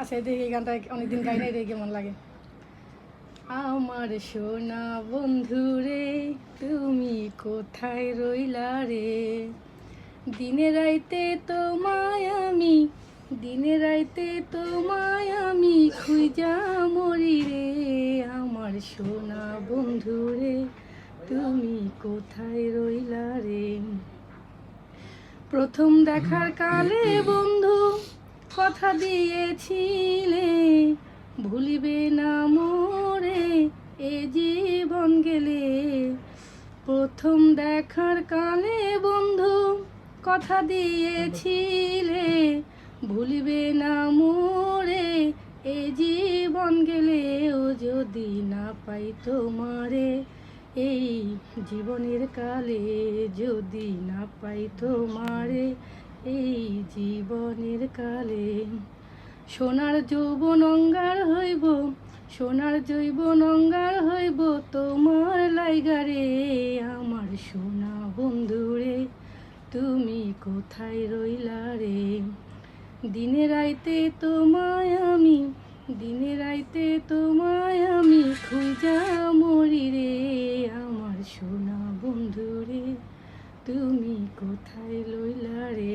আচ্ছা দেখি এই গানটা অনেকদিন গাই নাই রে কেমন লাগে। আমার সোনা বন্ধু রে, তুমি কোথায় রইলা রে? দিনে রাইতে তোমায় আমি, দিনে রাইতে তোমায় আমি খুঁজা মরি রে। আমার সোনা বন্ধু রে, তুমি কোথায় রইলা রে? প্রথম দেখার কালে বন্ধু কথা দিয়েছিলে। ভুলিবে না মোরে, এ জীবন গেলে। প্রথম দেখার কালে বন্ধু, কথা দিয়েছিলে। ভুলিবে না মোরে, এ জীবন গেলেও যদি না পাই তোমারে, এই জীবনের কালে যদি না পাই তোমারে এই জীবনের কালে সোনার যৌবন অঙ্গার হইব, সোনার জৈবন অঙ্গার হইব, তোমার লাইগারে আমার সোনা বন্ধুরে তুমি কোথায় রইলা রে? দিনে রাইতে তোমায় আমি, দিনে রাইতে তোমায় আমি খুঁজা মরি রে, আমার সোনা বন্ধুরে তুমি কোথায় লইলা রে?